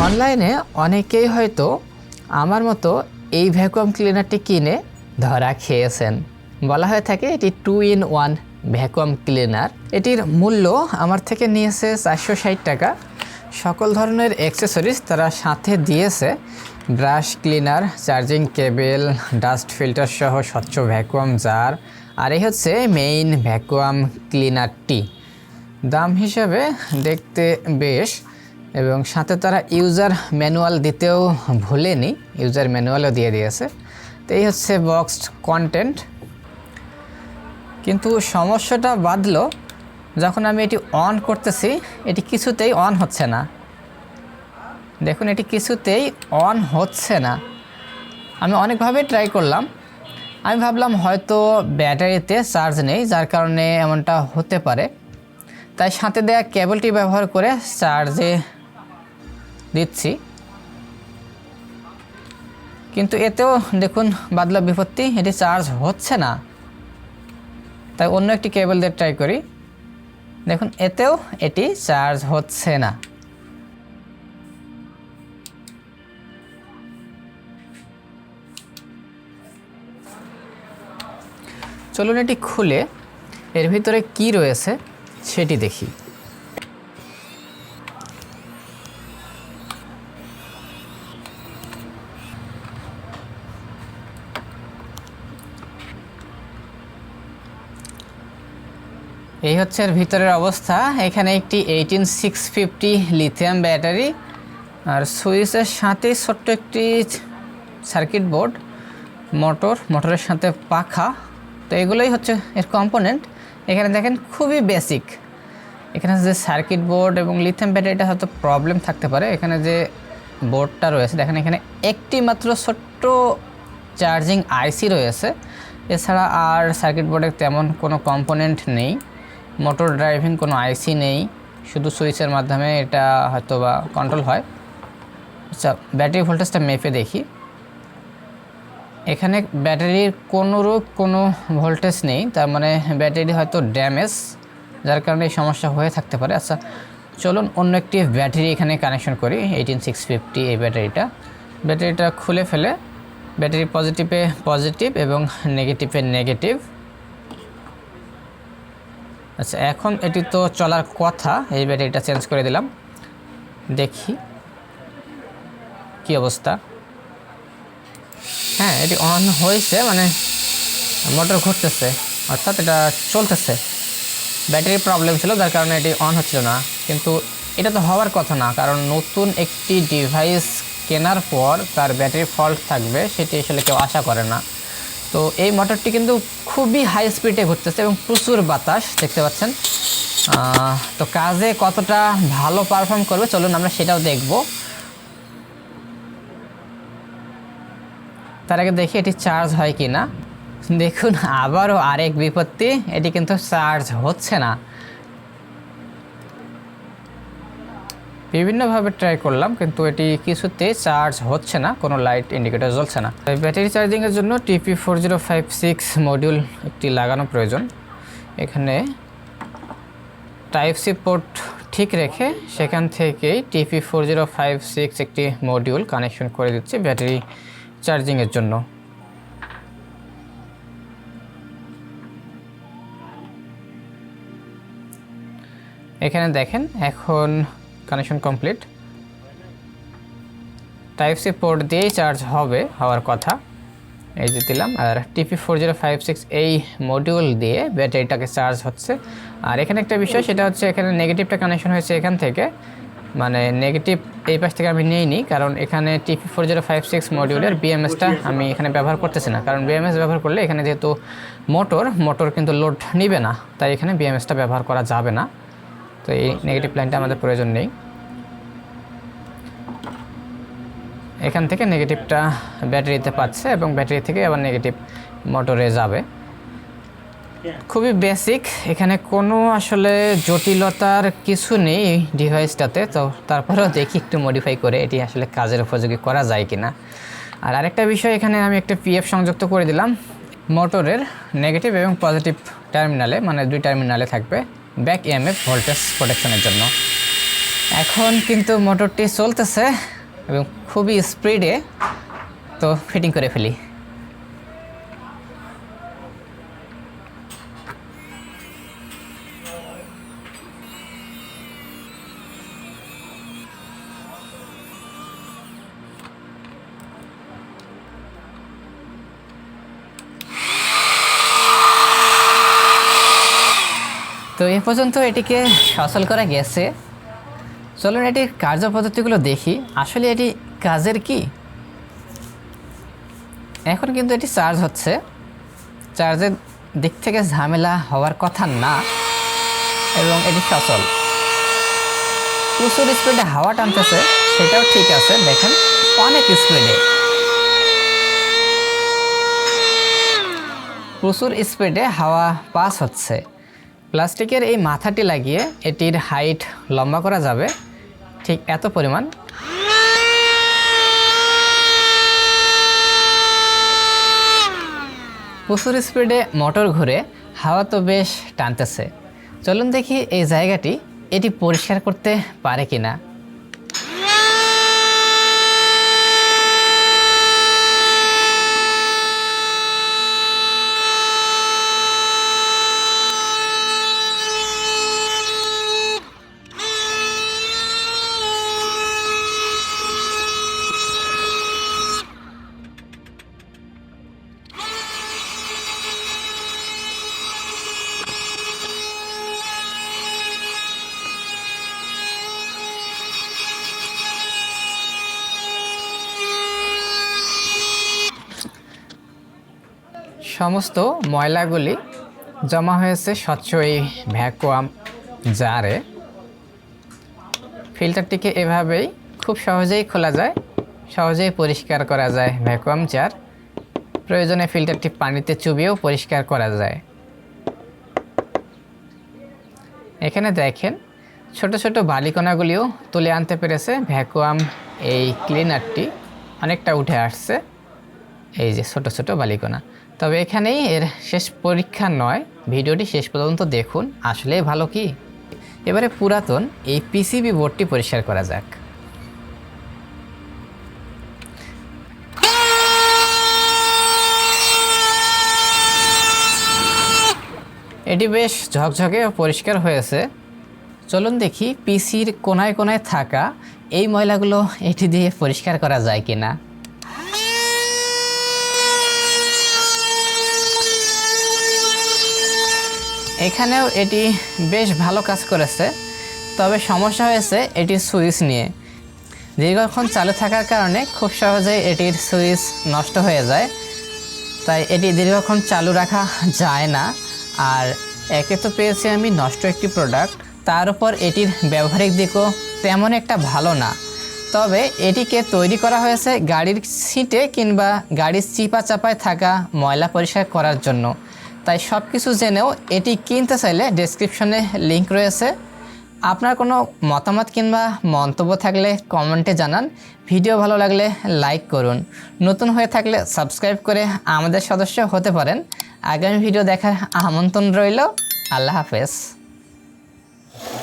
অনলাইনে অনেকেই হয়তো আমার মতো এই ভ্যাকুয়াম ক্লিনারটি কিনে ধরা খেয়েছেন। বলা হয়ে থাকে এটি two in one vacuum cleaner. এটির মূল্য আমার থেকে নিয়েছে চারশো ষাট টাকা। সকল ধরনের অ্যাক্সেসরিজ তারা সাথে দিয়েছে। Brush cleaner, charging cable, dust filter সহ স্বচ্ছ ভ্যাকুয়াম জার। আর এই হচ্ছে মেইন ভ্যাকুয়াম ক্লিনারটি। দাম হিসাবে দেখতে বেশ এবং সাথে তারা ইউজার ম্যানুয়াল দিতেও ভুলেনি, ইউজার ম্যানুয়ালও দিয়ে দিয়েছে। তো এই হচ্ছে বক্সড কন্টেন্ট কিন্তু সমস্যাটা বাদলো যখন আমি এটি অন করতেছি, এটি কিছুতেই অন হচ্ছে না। দেখুন, এটি কিছুতেই অন হচ্ছে না। আমি অনেকভাবে ট্রাই করলাম। আমি ভাবলাম হয়তো ব্যাটারিতে চার্জ নেই, যার কারণে এমনটা হতে পারে। তাই সাথে দেওয়া কেবলটি ব্যবহার করে চার্জে দিচ্ছি। কিন্তু এতেও দেখুন, বাদলা বিপত্তি, এটি চার্জ হচ্ছে না। তাই অন্য একটি কেবল দিয়ে ট্রাই করি। দেখুন, এতেও এটি চার্জ হচ্ছে না। চলুন এটি খুলে, এর ভিতরে কি রয়েছে সেটি দেখি। এই হচ্ছে এর ভিতরের অবস্থা। এখানে একটি eighteen six fifty lithium battery আর সুইচের সাথে ছোট্ট একটি সার্কিট বোর্ড মোটর মোটরের সাথে পাখা। তো এগুলোই হচ্ছে এর কম্পোনেন্ট এখানে দেখেন খুবই বেসিক এখানে যে সার্কিট বোর্ড এবং লিথিয়াম ব্যাটারিটা হয়তো প্রবলেম থাকতে পারে। এখানে যে বোর্ডটা রয়েছে, দেখেন এখানে একটি মাত্র ছোট্ট চার্জিং আইসি রয়েছে। এছাড়া আর সার্কিট বোর্ডের তেমন কোনো কম্পোনেন্ট নেই। মোটর ড্রাইভিং কোনো আইসি নেই। শুধু সুইচের মাধ্যমে এটা হয়তো বা কন্ট্রোল হয়। আচ্ছা ব্যাটারি ভোল্টেজটা মেপে দেখি। এখানে ব্যাটারির কোনোরূপ কোনো ভোল্টেজ নেই, তার মানে ব্যাটারি হয়তো ড্যামেজ যার কারণে এই সমস্যা হয়ে থাকতে পারে। আচ্ছা চলুন অন্য একটি ব্যাটারি এখানে কানেকশন করি এইটিন সিক্স ফিফটি এই ব্যাটারিটা ব্যাটারিটা খুলে ফেলে ব্যাটারি পজিটিভে পজিটিভ এবং নেগেটিভে নেগেটিভ আচ্ছা এখন এটি তো চলার কথা। এই ব্যাটারিটা চেঞ্জ করে দিলাম। দেখি কি অবস্থা। হ্যাঁ এটি অন হয়েছে মানে মোটর ঘুরতেছে, অর্থাৎ এটা চলতেছে। ব্যাটারি প্রবলেম ছিল, যার কারণে এটি অন হচ্ছিল না। কিন্তু এটা তো হওয়ার কথা না, কারণ নতুন একটি ডিভাইস কেনার পর তার ব্যাটারি ফল্ট থাকবে, সেটি আসলে কেউ আশা করে না। তো এই মোটরটি কিন্তু খুবই হাই স্পিডে ঘুরতেছে এবং প্রচুর বাতাস দেখতে পাচ্ছেন। তো কাজে কতটা ভালো পারফর্ম করবে চলুন আমরা সেটাও দেখব। তার আগে দেখি এটি চার্জ হয় কি না দেখুন, আবারও আরেক বিপত্তি, এটি কিন্তু চার্জ হচ্ছে না। বিভিন্নভাবে ট্রাই করলাম, কিন্তু এটি কিছুতে চার্জ হচ্ছে না, কোনো লাইট ইন্ডিকেটর জ্বলছে না। তাই ব্যাটারি চার্জিংয়ের জন্য TP four zero five six module একটি লাগানো প্রয়োজন। এখানে টাইপ সি পোর্ট ঠিক রেখে সেখান থেকেই TP four zero five six একটি মডিউল কানেকশন করে দিচ্ছে ব্যাটারি চার্জিংয়ের জন্য। এখানে দেখেন, এখন connection complete type C port দিয়েই চার্জ হবে হওয়ার কথা। এই যে দিলাম আর TP four zero five six এই মডিউল দিয়ে ব্যাটারিটাকে চার্জ হচ্ছে। আর এখানে একটা বিষয় সেটা হচ্ছে এখানে নেগেটিভটা কানেকশন হয়েছে এখান থেকে। মানে নেগেটিভ এই পাশ থেকে আমি নিইনি কারণ এখানে TP four zero five six মডিউলের বিএমএসটা আমি এখানে ব্যবহার করতেছি না। কারণ বিএমএস ব্যবহার করলে এখানে যেহেতু মোটর মোটর কিন্তু লোড নিবে না। তাই এখানে বিএমএসটা ব্যবহার করা যাবে না। তো এই নেগেটিভ লাইনটা আমাদের প্রয়োজন নেই। এখান থেকে নেগেটিভটা ব্যাটারিতে পাচ্ছে এবং ব্যাটারি থেকে আবার নেগেটিভ মোটরে যাবে। খুবই বেসিক এখানে কোনো আসলে জটিলতার কিছু নেই ডিভাইসটাতে তো তারপরেও দেখি একটু মডিফাই করে এটি আসলে কাজের উপযোগী করা যায় কিনা। আর আরেকটা বিষয় এখানে আমি একটা পিএফ সংযুক্ত করে দিলাম। মোটরের নেগেটিভ এবং পজিটিভ টার্মিনালে মানে দুই টার্মিনালে থাকবে ব্যাক ইএমএফ ভোল্টেজ প্রোটেকশনের জন্য। এখন কিন্তু মোটরটি চলতেছে এবং খুবই স্পিডে তো ফিটিং করে ফেলি। তো এ পর্যন্ত এটিকে সচল করা গেছে। চলুন এটির কার্যপদ্ধতিগুলো দেখি। আসলে এটি কাজের কি? এখন কিন্তু এটি চার্জ হচ্ছে। চার্জের দিক থেকে ঝামেলা হওয়ার কথা না। এবং এটি সচল। প্রচুর স্পিডে হাওয়া টানতেছে, সেটাও ঠিক আছে। দেখেন, অনেক স্পিডে প্রচুর স্পিডে হাওয়া পাস হচ্ছে। প্লাস্টিকের এই মাথাটি লাগিয়ে এটির হাইট লম্বা করা যাবে। ঠিক এত পরিমাণ। প্রচুর স্পিডে মোটর ঘুরে হাওয়া তো বেশ টানতেছে। চলুন দেখি এই জায়গাটি এটি পরিষ্কার করতে পারে কিনা। সমস্ত ময়লাগুলি জমা হয়েছে স্বচ্ছ এই ভ্যাকুয়াম জারে। ফিল্টারটিকে এভাবেই খুব সহজেই খোলা যায়, সহজেই পরিষ্কার করা যায়। ভ্যাকুয়াম জার প্রয়োজনে ফিল্টারটি পানিতে চুবিয়েও পরিষ্কার করা যায়। এখানে দেখেন, ছোট ছোট বালিকণাগুলিও তুলে আনতে পেরেছে ভ্যাকুয়াম। এই ক্লিনারটি অনেকটা উঠে আসছে, এই যে ছোট ছোট বালিকণা। তবে এখানেই এর শেষ পরীক্ষা নয়। ভিডিওটি শেষ পর্যন্ত দেখুন। আসলেই ভালো কি? এবারে পুরাতন এই পিসিবি বোর্ডটি পরিষ্কার করা যাক। এটি বেশ ঝকঝকে পরিষ্কার হয়েছে। চলুন দেখি পিসির কোনায় কোনায় থাকা এই ময়লাগুলো এটি দিয়ে পরিষ্কার করা যায় কিনা। এখানেও এটি বেশ ভালো কাজ করেছে, তবে সমস্যা হয়েছে এটি সুইচ নিয়ে। দীর্ঘক্ষণ চালু থাকার কারণে খুব সহজেই এটির সুইচ নষ্ট হয়ে যায়, তাই এটি দীর্ঘক্ষণ চালু রাখা যায় না। আর একে তো পেয়েছি আমি নষ্ট একটি প্রোডাক্ট তার উপর এটির ব্যবহারিক দিকও তেমন একটা ভালো না। তবে এটিকে তৈরি করা হয়েছে গাড়ির সিটে কিংবা গাড়ির চিপা চাপায় থাকা ময়লা পরিষ্কার করার জন্য। তাই সব কিছু জেনেও এটি কিনতে চাইলে ডেসক্রিপশনে লিঙ্ক রয়েছে। আপনার কোনো মতামত কিংবা মন্তব্য থাকলে কমেন্টে জানান। ভিডিও ভালো লাগলে লাইক করুন। নতুন হয়ে থাকলে সাবস্ক্রাইব করে আমাদের সদস্য হতে পারেন। আগামী ভিডিও দেখার আমন্ত্রণ রইল। আল্লাহ হাফেজ।